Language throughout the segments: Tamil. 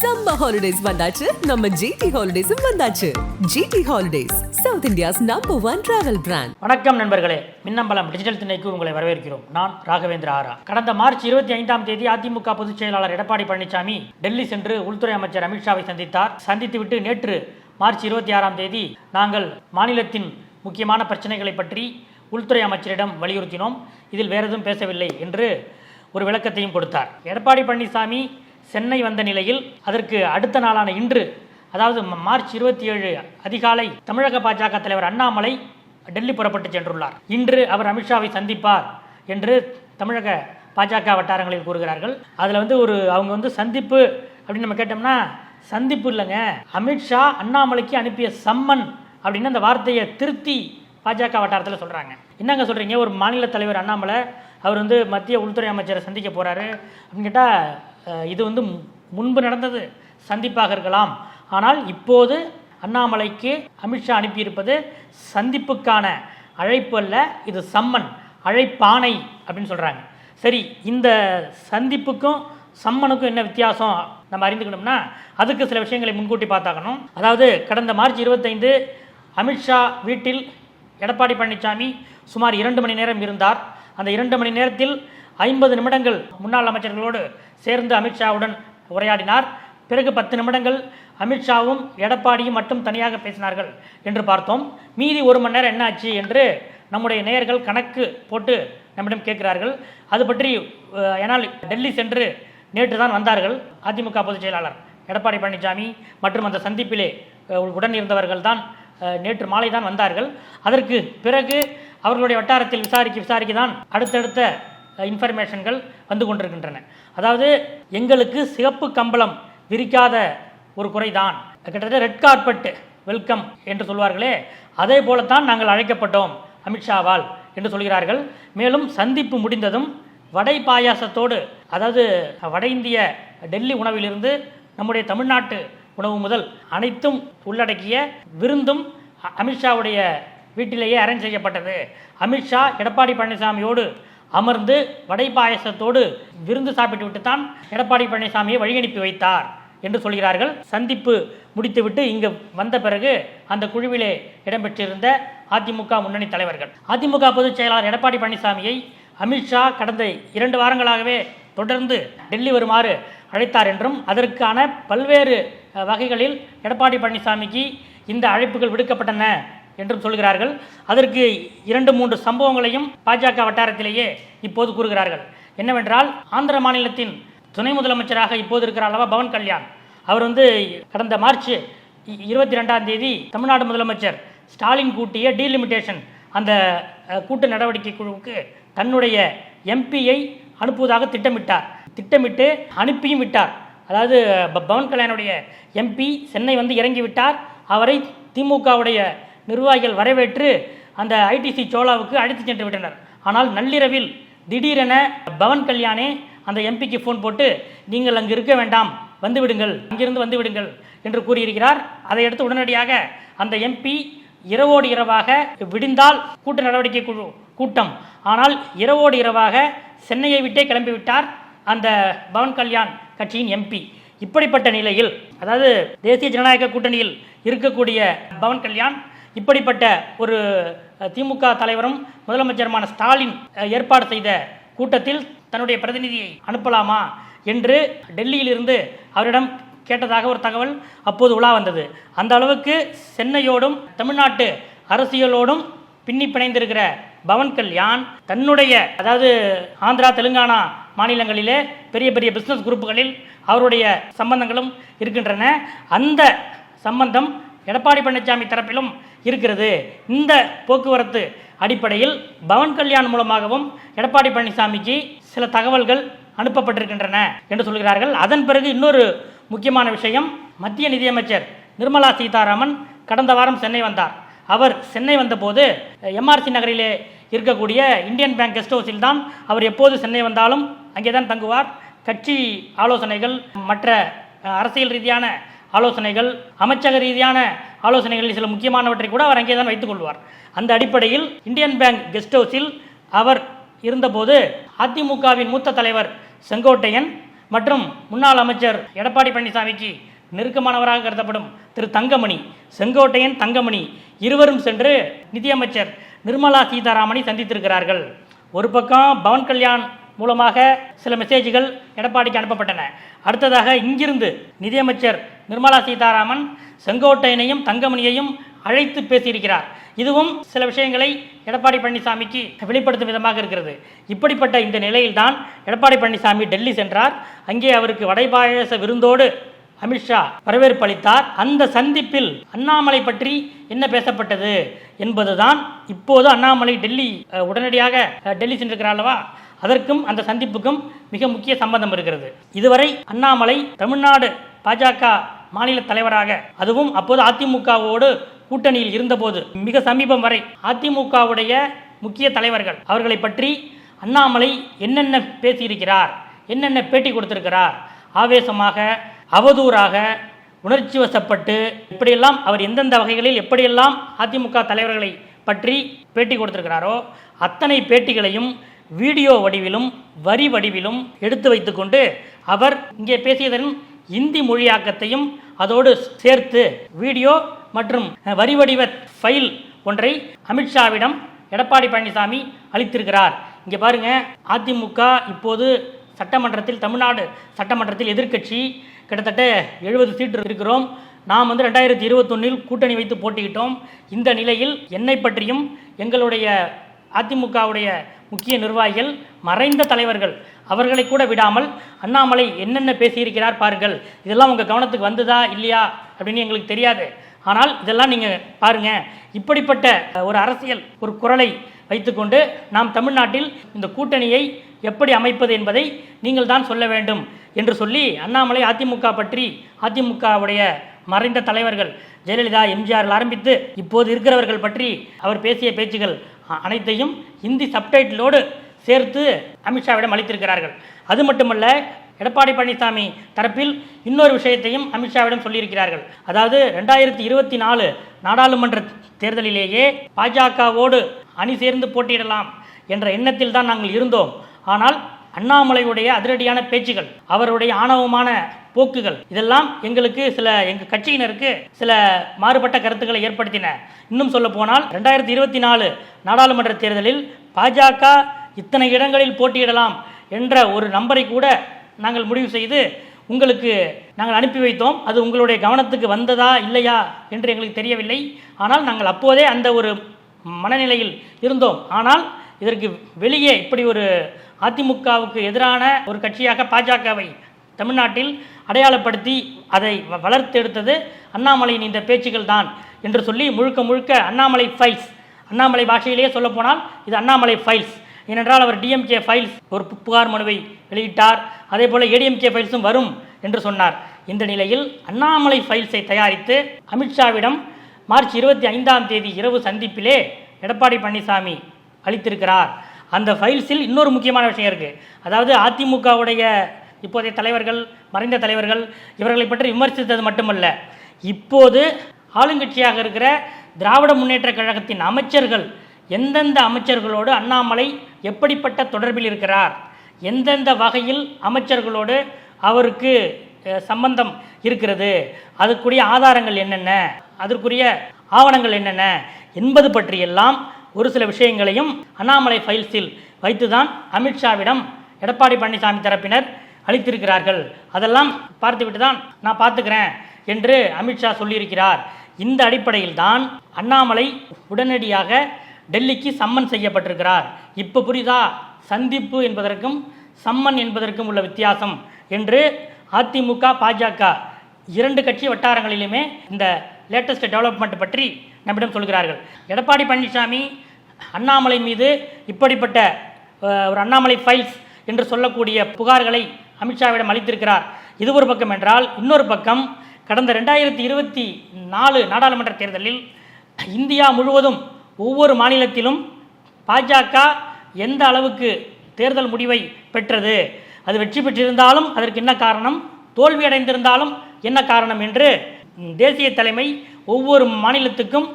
சம்மர் ஹாலிடேஸ் வந்தாச்சு. நம்ம ஜிடி ஹாலிடேஸும் வந்தாச்சு. G T holidays South India's number one travel brand வணக்கம் நண்பர்களே. மின்னம்பலம் டிஜிட்டல் திணைக்கு உங்களை வரவேற்கிறோம். நான் ராகவேந்திர ஆரா. கடந்த மார்ச் இருபத்தி ஐந்தாம் தேதி அதிமுக பொதுச் செயலாளர் எடப்பாடி பழனிசாமி டெல்லி சென்று உள்துறை அமைச்சர் அமித்ஷாவை சந்தித்தார். சந்தித்துவிட்டு நேற்று மார்ச் இருபத்தி ஆறாம் தேதி நாங்கள் மாநிலத்தின் முக்கியமான பிரச்சனைகளை பற்றி உள்துறை அமைச்சரிடம் வலியுறுத்தினோம். இதில் வேறு எதுவும் பேசவில்லை என்று ஒரு விளக்கத்தையும் கொடுத்தார். எடப்பாடி பழனிசாமி சென்னை வந்த நிலையில் அதற்கு அடுத்த நாளான இன்று அதாவது மார்ச் இருபத்தி ஏழு அதிகாலை தமிழக பாஜக தலைவர் அண்ணாமலை டெல்லி புறப்பட்டு சென்றுள்ளார். இன்று அவர் அமித்ஷாவை சந்திப்பார் என்று தமிழக பாஜக வட்டாரங்களில் கூறுகிறார்கள். அதில் வந்து ஒரு அவங்க வந்து சந்திப்பு அப்படின்னு நம்ம கேட்டோம்னா சந்திப்பு இல்லைங்க. அமித்ஷா அண்ணாமலைக்கு அனுப்பிய சம்மன் அப்படின்னு அந்த வார்த்தையை திருத்தி பாஜக வட்டாரத்தில் சொல்கிறாங்க என்னங்க சொல்கிறீங்க ஒரு மாநில தலைவர் அண்ணாமலை அவர் வந்து மத்திய உள்துறை அமைச்சரை சந்திக்க போகிறாரு அப்படின்னு கேட்டால் இது வந்து முன்பு நடந்தது. சந்திப்பாக இருக்கலாம். ஆனால் இப்போது அண்ணாமலைக்கு அமித்ஷா அனுப்பியிருப்பது சந்திப்புக்கான அழைப்பு அல்ல இது சம்மன் அழைப்பானை அப்படின்னு சொல்கிறாங்க சரி இந்த சந்திப்புக்கும் சம்மனுக்கும் என்ன வித்தியாசம் நம்ம அறிந்துக்கணும்னா அதுக்கு சில விஷயங்களை முன்கூட்டி பார்த்தாக்கணும் அதாவது கடந்த மார்ச் இருபத்தைந்து அமித்ஷா வீட்டில் எடப்பாடி பழனிசாமி சுமார் இரண்டு மணி நேரம் இருந்தார். அந்த இரண்டு மணி நேரத்தில் ஐம்பது நிமிடங்கள் முன்னாள் அமைச்சர்களோடு சேர்ந்து அமித்ஷாவுடன் உரையாடினார். பிறகு பத்து நிமிடங்கள் அமித்ஷாவும் எடப்பாடியும் மட்டும் தனியாக பேசினார்கள் என்று பார்த்தோம். மீதி ஒரு மணி நேரம் என்ன ஆச்சு என்று நம்முடைய நேயர்கள் கணக்கு போட்டு நம்மிடம் கேட்கிறார்கள். அது பற்றி ஏனால் டெல்லி சென்று நேற்று தான் வந்தார்கள் அதிமுக பொதுச் செயலாளர் எடப்பாடி பழனிசாமி மற்றும் அந்த சந்திப்பிலே உடன் இருந்தவர்கள் தான் நேற்று மாலை தான் வந்தார்கள். அதற்கு பிறகு அவர்களுடைய வட்டாரத்தில் விசாரிக்க விசாரிக்க தான் அடுத்தடுத்த இன்ஃபர்மேஷன்கள் வந்து கொண்டிருக்கின்றன. அதாவது எங்களுக்கு சிகப்பு கம்பளம் விரிக்காத ஒரு குறைதான். கிட்டத்தட்ட ரெட் கார்பெட் வெல்கம் என்று சொல்வார்களே அதே போலத்தான் நாங்கள் அழைக்கப்பட்டோம் அமித்ஷாவால் என்று சொல்கிறார்கள். மேலும் சந்திப்பு முடிந்ததும் வடை பாயாசத்தோடு அதாவது வட இந்திய டெல்லி உணவிலிருந்து நம்முடைய தமிழ்நாட்டு உணவு முதல் அனைத்தும் உள்ளடக்கிய விருந்தும் அமித்ஷாவுடைய வீட்டிலேயே அரேஞ்ச் செய்யப்பட்டது. அமித்ஷா எடப்பாடி பழனிசாமியோடு அமர்ந்து வடை பாயசத்தோடு விருந்து சாப்பிட்டு விட்டு தான் எடப்பாடி பழனிசாமியை வழி அனுப்பி வைத்தார் என்று சொல்கிறார்கள். சந்திப்பு முடித்துவிட்டு இங்கு வந்த பிறகு அந்த குழுவிலே இடம்பெற்றிருந்த அதிமுக முன்னணி தலைவர்கள். அதிமுக பொதுச் செயலாளர் எடப்பாடி பழனிசாமியை அமித்ஷா கடந்த இரண்டு வாரங்களாகவே தொடர்ந்து டெல்லி வருமாறு அழைத்தார் என்றும் அதற்கான பல்வேறு வகைகளில் எடப்பாடி பழனிசாமிக்கு இந்த அழைப்புகள் விடுக்கப்பட்டன என்றும் சொல்கிறார்கள். அதற்கு இரண்டு மூன்று சம்பவங்களையும் பாஜக வட்டாரத்திலேயே இப்போது கூறுகிறார்கள். என்னவென்றால் ஆந்திர மாநிலத்தின் துணை முதலமைச்சராக இப்போது இருக்கிற அல்லவா பவன் கல்யாண்? அவர் வந்து கடந்த மார்ச் இ- இருபத்தி ரெண்டாம் தேதி தமிழ்நாடு முதலமைச்சர் ஸ்டாலின் கூட்டிய டீலிமிட்டேஷன் அந்த கூட்டு நடவடிக்கை குழுவுக்கு தன்னுடைய எம்பியை அனுப்புவதாக திட்டமிட்டார். திட்டமிட்டு அனுப்பியும் விட்டார். அதாவது பவன் கல்யாணுடைய எம்பி சென்னை வந்து இறங்கி விட்டார். அவரை திமுகவுடைய நிர்வாகிகள் வரவேற்று அந்த ஐடிசி சோலாவுக்கு அழைத்து சென்று விட்டனர். ஆனால் நள்ளிரவில் திடீரென பவன் கல்யாணே அந்த எம்பிக்கு ஃபோன் போட்டு நீங்கள் அங்கு இருக்க வேண்டாம் வந்து விடுங்கள் அங்கிருந்து வந்து விடுங்கள் என்று கூறியிருக்கிறார். அதையடுத்து உடனடியாக அந்த எம்பி இரவோடு இரவாக விடிந்தால் கூட்டு நடவடிக்கை குழு கூட்டம். ஆனால் இரவோடு இரவாக சென்னையை விட்டே கிளம்பிவிட்டார் அந்த பவன் கல்யாண் கட்சியின் எம்பி இப்படிப்பட்ட நிலையில் அதாவது தேசிய ஜனநாயக கூட்டணியில் இருக்கக்கூடிய பவன் கல்யாண் இப்படிப்பட்ட ஒரு திமுக தலைவரும் முதலமைச்சருமான ஸ்டாலின் ஏற்பாடு செய்த கூட்டத்தில் தன்னுடைய பிரதிநிதியை அனுப்பலாமா என்று டெல்லியிலிருந்து அவரிடம் கேட்டதாக ஒரு தகவல் அப்போது உலா வந்தது. அந்த அளவுக்கு சென்னையோடும் தமிழ்நாட்டு அரசியலோடும் பின்னி பிணைந்திருக்கிற பவன் கல்யாண் தன்னுடைய அதாவது ஆந்திரா தெலுங்கானா மாநிலங்களிலே பெரிய பெரிய பிஸ்னஸ் குரூப்புகளில் அவருடைய சம்பந்தங்களும் இருக்கின்றன. அந்த சம்பந்தம் எடப்பாடி பழனிசாமி தரப்பிலும் இருக்கிறது. இந்த போக்குவரத்து அடிப்படையில் பவன் கல்யாண் மூலமாகவும் எடப்பாடி பழனிசாமிக்கு சில தகவல்கள் அனுப்பப்பட்டிருக்கின்றன என்று சொல்கிறார்கள். அதன் பிறகு இன்னொரு முக்கியமான விஷயம் மத்திய நிதியமைச்சர் நிர்மலா சீதாராமன் கடந்த வாரம் சென்னை வந்தார். அவர் சென்னை வந்தபோது எம்ஆர்சி நகரிலே இருக்கக்கூடிய இந்தியன் பேங்க் கெஸ்ட் ஹவுஸில் தான் அவர் எப்போது சென்னை வந்தாலும் அங்கே தான் தங்குவார். கட்சி ஆலோசனைகள் மற்ற அரசியல் ரீதியான ஆலோசனைகள் அமைச்சக ரீதியான ஆலோசனைகளில் சில முக்கியமானவற்றை கூட அவர் அங்கே தான் வைத்துக் கொள்வார். அந்த அடிப்படையில் இந்தியன் பேங்க் கெஸ்ட் ஹவுஸில் அவர் இருந்தபோது அதிமுகவின் மூத்த தலைவர் செங்கோட்டையன் மற்றும் முன்னாள் அமைச்சர் எடப்பாடி பழனிசாமிக்கு நெருக்கமானவராக கருதப்படும் திரு தங்கமணி செங்கோட்டையன் தங்கமணி இருவரும் சென்று நிதியமைச்சர் நிர்மலா சீதாராமனை சந்தித்திருக்கிறார்கள். ஒரு பக்கம் பவன் கல்யாண் மூலமாக சில மெசேஜ்கள் எடப்பாடிக்கு அனுப்பப்பட்டன. அடுத்ததாக இங்கிருந்து நிதியமைச்சர் நிர்மலா சீதாராமன் செங்கோட்டையனையும் தங்கமணியையும் அழைத்து பேசியிருக்கிறார். இதுவும் சில விஷயங்களை எடப்பாடி பழனிசாமிக்கு வெளிப்படுத்தும் விதமாக இருக்கிறது. இப்படிப்பட்ட இந்த நிலையில்தான் எடப்பாடி பழனிசாமி டெல்லி சென்றார். அங்கே அவருக்கு வடைபாயச விருந்தோடு அமித்ஷா வரவேற்பு அளித்தார். அந்த சந்திப்பில் அண்ணாமலை பற்றி என்ன பேசப்பட்டது என்பதுதான் இப்போது அண்ணாமலை டெல்லி உடனடியாக டெல்லி சென்றிருக்கிறார் அல்லவா? அதற்கும் அந்த சந்திப்புக்கும் மிக முக்கிய சம்பந்தம் இருக்கிறது. இதுவரை அண்ணாமலை தமிழ்நாடு பாஜக மாநில தலைவராக அதுவும் அப்போது அதிமுகவோடு கூட்டணியில் இருந்தபோது மிக சமீபம் வரை அதிமுகவுடைய முக்கிய தலைவர்கள் அவர்களை பற்றி அண்ணாமலை என்னென்ன பேசியிருக்கிறார் என்னென்ன பேட்டி கொடுத்திருக்கிறார் ஆவேசமாக அவதூறாக உணர்ச்சி வசப்பட்டு இப்படியெல்லாம் அவர் எந்தெந்த வகைகளில் எப்படியெல்லாம் அதிமுக தலைவர்களை பற்றி பேட்டி கொடுத்திருக்கிறாரோ அத்தனை பேட்டிகளையும் வீடியோ வடிவிலும் வரி வடிவிலும் எடுத்து வைத்துக்கொண்டு அவர் இங்கே பேசியதன் இந்தி மொழியாக்கத்தையும் அதோடு சேர்த்து வீடியோ மற்றும் வரி வடிவ ஃபைல் ஒன்றை அமித்ஷாவிடம் எடப்பாடி பழனிசாமி அளித்திருக்கிறார். இங்கே பாருங்க அதிமுக இப்போது சட்டமன்றத்தில் தமிழ்நாடு சட்டமன்றத்தில் எதிர்க்கட்சி கிட்டத்தட்ட எழுபது சீட்டு இருக்கிறோம். நாம் வந்து ரெண்டாயிரத்தி இருபத்தொன்னில் கூட்டணி வைத்து போட்டியிட்டோம். இந்த நிலையில் என்னை பற்றியும் எங்களுடைய அதிமுகவுடைய முக்கிய நிர்வாகிகள் மறைந்த தலைவர்கள் அவர்களை கூட விடாமல் அண்ணாமலை என்னென்ன பேசியிருக்கிறார் பாருங்கள். இதெல்லாம் உங்கள் கவனத்துக்கு வந்ததா இல்லையா? அப்படின்னு எங்களுக்கு தெரியாது. ஆனால் இதெல்லாம் நீங்கள் பாருங்க. இப்படிப்பட்ட ஒரு அரசியல் ஒரு குரலை வைத்துக்கொண்டு நாம் தமிழ்நாட்டில் இந்த கூட்டணியை எப்படி அமைப்பது என்பதை நீங்கள் தான் சொல்ல வேண்டும் என்று சொல்லி அண்ணாமலை அதிமுக பற்றி அதிமுகவுடைய மறைந்த தலைவர்கள் ஜெயலலிதா எம்ஜிஆரில் ஆரம்பித்து இப்போது இருக்கிறவர்கள் பற்றி அவர் பேசிய பேச்சுகள் அனைத்தையும் இந்தி சப்டைட்டிலோடு சேர்த்து அமித்ஷாவிடம் அளித்திருக்கிறார்கள். அது மட்டுமல்ல எடப்பாடி பழனிசாமி தரப்பில் இன்னொரு விஷயத்தையும் அமித்ஷாவிடம் சொல்லியிருக்கிறார்கள். அதாவது ரெண்டாயிரத்தி இருபத்தி நாலு நாடாளுமன்ற தேர்தலிலேயே பாஜகவோடு அணி சேர்ந்து போட்டியிடலாம் என்ற எண்ணத்தில் தான் நாங்கள் இருந்தோம். ஆனால் அண்ணாமலையுடைய அதிரடியான பேச்சுகள் அவருடைய ஆணவமான போக்குகள் இதெல்லாம் எங்களுக்கு சில எங்கள் கட்சியினருக்கு சில மாறுபட்ட கருத்துக்களை ஏற்படுத்தின. இன்னும் சொல்ல போனால் ரெண்டாயிரத்தி இருபத்தி நாலு நாடாளுமன்ற தேர்தலில் பாஜக இத்தனை இடங்களில் போட்டியிடலாம் என்ற ஒரு நம்பரை கூட நாங்கள் முடிவு செய்து உங்களுக்கு நாங்கள் அனுப்பி வைத்தோம். அது உங்களுடைய கவனத்துக்கு வந்ததா இல்லையா என்று எங்களுக்கு தெரியவில்லை. ஆனால் நாங்கள் அப்போதே அந்த ஒரு மனநிலையில் இருந்தோம். ஆனால் இதற்கு வெளியே இப்படி ஒரு அதிமுகவுக்கு எதிரான ஒரு கட்சியாக பாஜகவை தமிழ்நாட்டில் அடையாளப்படுத்தி அதை வ- வளர்த்தெடுத்தது அண்ணாமலையின் இந்த பேச்சுகள் தான் என்று சொல்லி முழுக்க முழுக்க அண்ணாமலை ஃபைல்ஸ் அண்ணாமலை பாஷையிலேயே சொல்லப்போனால் இது அண்ணாமலை ஃபைல்ஸ் ஏனென்றால் அவர் டிஎம்கே ஃபைல்ஸ் ஒரு புகார் மனுவை வெளியிட்டார். அதே போல் ஏடிஎம்கே ஃபைல்ஸும் வரும் என்று சொன்னார். இந்த நிலையில் அண்ணாமலை ஃபைல்ஸை தயாரித்து அமித்ஷாவிடம் மார்ச் இருபத்தி ஐந்தாம் தேதி இரவு சந்திப்பிலே எடப்பாடி பழனிசாமி அளித்திருக்கிறார். அந்த ஃபைல்ஸில் இன்னொரு முக்கியமான விஷயம் இருக்குது அதாவது அதிமுகவுடைய இப்போதைய தலைவர்கள் மறைந்த தலைவர்கள் இவர்களை பற்றி விமர்சித்தது மட்டுமல்ல. இப்போது ஆளுங்கட்சியாக இருக்கிற திராவிட முன்னேற்றக் கழகத்தின் அமைச்சர்கள் எந்தெந்த அமைச்சர்களோடு அண்ணாமலை எப்படிப்பட்ட தொடர்பில் இருக்கிறார்? எந்தெந்த வகையில் அமைச்சர்களோடு அவருக்கு சம்பந்தம் இருக்கிறது? அதற்குரிய ஆதாரங்கள் என்னென்ன? அதற்குரிய ஆவணங்கள் என்னென்ன? என்பது பற்றியெல்லாம் ஒரு சில விஷயங்களையும் அண்ணாமலை ஃபைல்ஸில் வைத்துதான் அமித்ஷாவிடம் எடப்பாடி பழனிசாமி தரப்பினர் அளித்திருக்கிறார்கள். அதெல்லாம் பார்த்துவிட்டு தான் நான் பார்த்துக்கிறேன் என்று அமித்ஷா சொல்லியிருக்கிறார். இந்த அடிப்படையில் தான் அண்ணாமலை உடனடியாக டெல்லிக்கு சம்மன் செய்யப்பட்டிருக்கிறார். இப்போ புரிதா சந்திப்பு என்பதற்கும் சம்மன் என்பதற்கும் உள்ள வித்தியாசம் என்று அதிமுக பாஜக இரண்டு கட்சி வட்டாரங்களிலுமே இந்த லேட்டஸ்ட் டெவலப்மெண்ட் பற்றி நம்மிடம் சொல்கிறார்கள். எடப்பாடி பழனிசாமி அண்ணாமலை மீது இப்படிப்பட்ட ஒரு அண்ணாமலை ஃபைல்ஸ் என்று சொல்லக்கூடிய புகார்களை அமித்ஷாவிடம் அளித்திருக்கிறார். இது ஒரு பக்கம் என்றால் இன்னொரு பக்கம் கடந்த ரெண்டாயிரத்தி இருபத்தி நாலு நாடாளுமன்ற தேர்தலில் இந்தியா முழுவதும் ஒவ்வொரு மாநிலத்திலும் பாஜக எந்த அளவுக்கு தேர்தல் முடிவை பெற்றது? அது வெற்றி பெற்றிருந்தாலும் அதற்கு என்ன காரணம்? தோல்வி அடைந்திருந்தாலும் என்ன காரணம் என்று தேசிய தலைமை ஒவ்வொரு மாநிலத்துக்கும்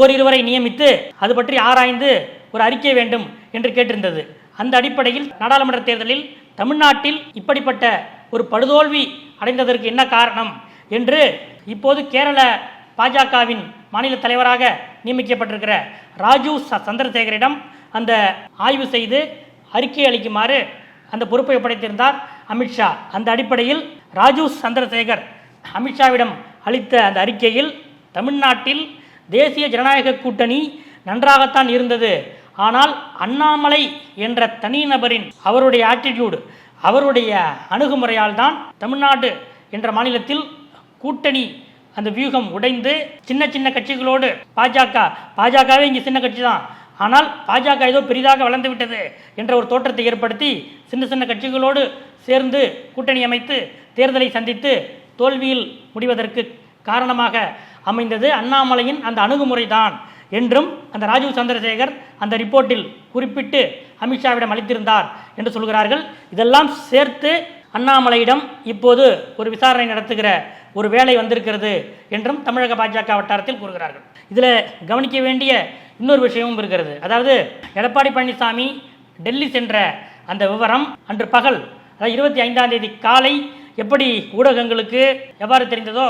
ஓரிருவரை நியமித்து அது பற்றி ஆராய்ந்து ஒரு அறிக்கை வேண்டும் என்று கேட்டிருந்தது. அந்த அடிப்படையில் நாடாளுமன்ற தேர்தலில் தமிழ்நாட்டில் இப்படிப்பட்ட ஒரு படுதோல்வி அடைந்ததற்கு என்ன காரணம் என்று இப்போது கேரள பாஜகவின் மாநில தலைவராக நியமிக்கப்பட்டிருக்கிற ராஜு சந்திரசேகரிடம் அந்த ஆய்வு செய்து அறிக்கை அளிக்குமாறு அந்த பொறுப்பை ஒப்படைத்திருந்தார் அமித்ஷா அந்த அடிப்படையில் ராஜு சந்திரசேகர் அமித்ஷாவிடம் அளித்த அந்த அறிக்கையில் தமிழ்நாட்டில் தேசிய ஜனநாயக கூட்டணி நன்றாகத்தான் இருந்தது. ஆனால் அண்ணாமலை என்ற தனிநபரின் அவருடைய ஆட்டிடியூடு அவருடைய அணுகுமுறையால் தான் தமிழ்நாடு என்ற மாநிலத்தில் கூட்டணி அந்த வியூகம் உடைந்து சின்ன சின்ன கட்சிகளோடு பாஜக பாஜகவே இங்கே சின்ன கட்சி தான் ஆனால் பாஜக ஏதோ பெரிதாக வளர்ந்து விட்டது என்ற ஒரு தோற்றத்தை ஏற்படுத்தி சின்ன சின்ன கட்சிகளோடு சேர்ந்து கூட்டணி அமைத்து தேர்தலை சந்தித்து தோல்வியில் முடிவதற்கு காரணமாக அமைந்தது அண்ணாமலையின் அந்த அணுகுமுறை தான் என்றும் அந்த ராஜீவ் சந்திரசேகர் அந்த ரிப்போர்ட்டில் குறிப்பிட்டு அமித்ஷாவிடம் அளித்திருந்தார் என்று சொல்கிறார்கள். இதெல்லாம் சேர்த்து அண்ணாமலையிடம் இப்போது ஒரு விசாரணை நடத்துகிற ஒரு வேலை வந்திருக்கிறது என்றும் தமிழக பாஜக வட்டாரத்தில் கூறுகிறார்கள். இதில் கவனிக்க வேண்டிய இன்னொரு விஷயமும் இருக்கிறது. அதாவது எடப்பாடி பழனிசாமி டெல்லி சென்ற அந்த விவரம் அன்று பகல் அதாவது இருபத்தி ஐந்தாம் தேதி காலை எப்படி ஊடகங்களுக்கு எவ்வாறு தெரிந்ததோ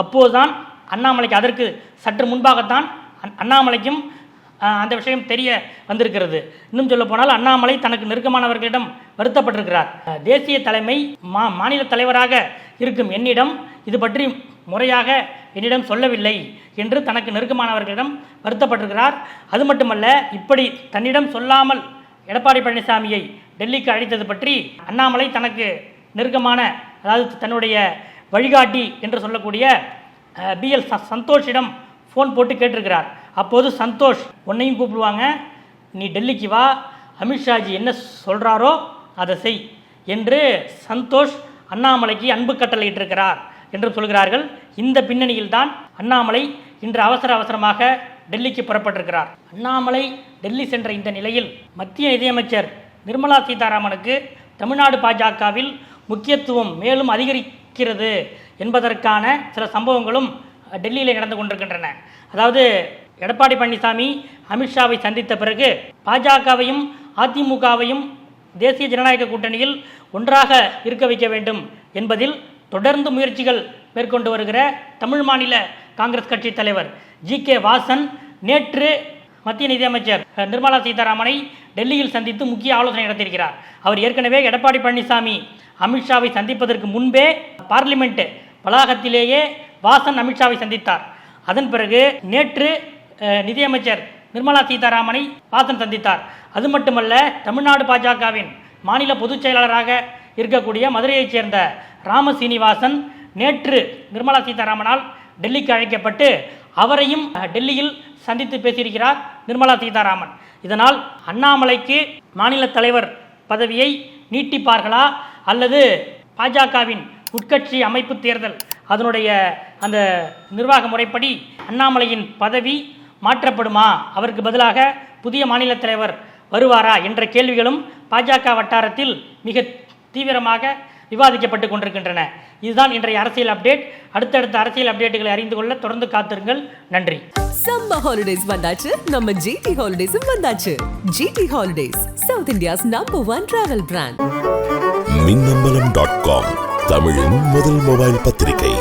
அப்போதுதான் அண்ணாமலைக்கு அதற்கு சற்று முன்பாகத்தான் அண்ணாமலைக்கும் அந்த விஷயம் தெரிய வந்திருக்கிறது. இன்னும் சொல்ல போனால் அண்ணாமலை தனக்கு நெருக்கமானவர்களிடம் வருத்தப்பட்டிருக்கிறார். தேசிய தலைமை மா மாநில தலைவராக இருக்கும் என்னிடம் இது பற்றி முறையாக என்னிடம் சொல்லவில்லை என்று தனக்கு நெருக்கமானவர்களிடம் வருத்தப்பட்டிருக்கிறார். அது மட்டுமல்ல இப்படி தன்னிடம் சொல்லாமல் எடப்பாடி பழனிசாமியை டெல்லிக்கு அழைத்தது பற்றி அண்ணாமலை தனக்கு நெருக்கமான அதாவது தன்னுடைய வழிகாட்டி என்று சொல்லக்கூடிய பிஎல் சந்தோஷிடம் ஃபோன் போட்டு கேட்டிருக்கிறார். அப்போது சந்தோஷ் உன்னையும் கூப்பிடுவாங்க. நீ டெல்லிக்கு வா. அமித்ஷாஜி என்ன சொல்கிறாரோ அதை செய் என்று சந்தோஷ் அண்ணாமலைக்கு அன்பு கட்டளையிட்டிருக்கிறார். என்று சொல்கிறார்கள். இந்த பின்னணியில் தான் அண்ணாமலை இன்று அவசர அவசரமாக டெல்லிக்கு புறப்பட்டிருக்கிறார். அண்ணாமலை டெல்லி சென்ற இந்த நிலையில் மத்திய நிதியமைச்சர் நிர்மலா சீதாராமனுக்கு தமிழ்நாடு பாஜகவில் முக்கியத்துவம் மேலும் அதிகரிக்கிறது என்பதற்கான சில சம்பவங்களும் டெல்லியில் நடந்து கொண்டிருக்கின்றன. அதாவது எடப்பாடி பழனிசாமி அமித்ஷாவை சந்தித்த பிறகு பாஜகவையும் அதிமுகவையும் தேசிய ஜனநாயக கூட்டணியில் ஒன்றாக இருக்க வைக்க வேண்டும் என்பதில் தொடர்ந்து முயற்சிகள் மேற்கொண்டு வருகிற தமிழ் மாநில காங்கிரஸ் கட்சி தலைவர் ஜி கே வாசன் நேற்று மத்திய நிதியமைச்சர் நிர்மலா சீதாராமனை டெல்லியில் சந்தித்து முக்கிய ஆலோசனை நடத்தியிருக்கிறார். அவர் ஏற்கனவே எடப்பாடி பழனிசாமி அமித்ஷாவை சந்திப்பதற்கு முன்பே பார்லிமெண்ட் வளாகத்திலேயே வாசன் அமித்ஷாவை சந்தித்தார். அதன் பிறகு நேற்று நிதியமைச்சர் நிர்மலா சீதாராமனை வாசன் சந்தித்தார். அது மட்டுமல்ல தமிழ்நாடு பாஜகவின் மாநில பொதுச் செயலாளராக இருக்கக்கூடிய மதுரையைச் சேர்ந்த ராம சீனிவாசன் நேற்று நிர்மலா சீதாராமனால் டெல்லிக்கு அழைக்கப்பட்டு அவரையும் டெல்லியில் சந்தித்து பேசியிருக்கிறார் நிர்மலா சீதாராமன். இதனால் அண்ணாமலைக்கு மாநில தலைவர் பதவியை நீட்டிப்பார்களா அல்லது பாஜகவின் உட்கட்சி அமைப்பு தேர்தல் அதனுடைய அந்த நிர்வாக முறைப்படி அண்ணாமலையின் பதவி மாற்றப்படுமா? அவருக்கு பதிலாக புதிய மாநில தலைவர் வருவாரா? என்ற கேள்விகளும் பாஜக வட்டாரத்தில் மிக தீவிரமாக விவாதிக்கப்பட்டு கொண்டிருக்கின்றன. இதுதான் இன்றைய அரசியல் அப்டேட் அடுத்தடுத்த அரசியல் அப்டேட்டுகளை அறிந்து கொள்ள தொடர்ந்து காத்திருங்கள். நன்றி. சம்மர் ஹாலிடேஸ் வந்தாச்சு. நம்ம ஜிடி ஹாலிடேஸும் வந்தாச்சு. G T holidays South India's number one travel brand Minnambalam dot com தமிழின் முதல் மொபைல் பத்திரிகை.